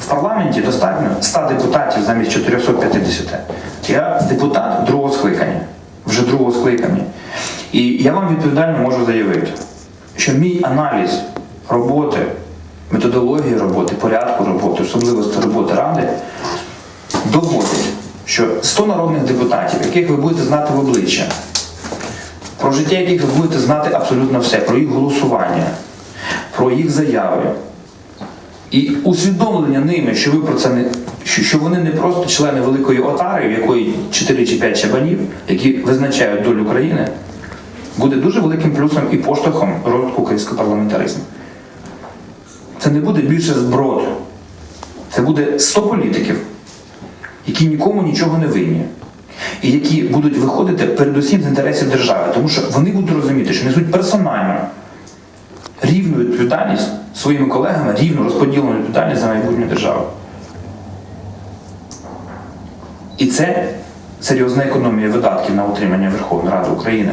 В парламенті достатньо 100 депутатів замість 450. Я депутат другого скликання, вже другого скликання. І я вам відповідально можу заявити, що мій аналіз роботи, методології роботи, порядку роботи, особливості роботи Ради доводить, що 100 народних депутатів, яких ви будете знати в обличчя, про життя яких ви будете знати абсолютно все, про їх голосування, про їх заяви. І усвідомлення ними, що ви про це не що, вони не просто члени великої отари, в якої 4 чи 5 чабанів, які визначають долю країни, буде дуже великим плюсом і поштовхом розвитку українського парламентаризму. Це не буде більше зброд. Це буде 100 політиків, які нікому нічого не винні. І які будуть виходити передусім з інтересів держави, тому що вони будуть розуміти, що несуть персональну рівну відповідальність своїми колегами, рівно розподілену відповідальність за майбутню державу. І це серйозна економія видатків на утримання Верховної Ради України.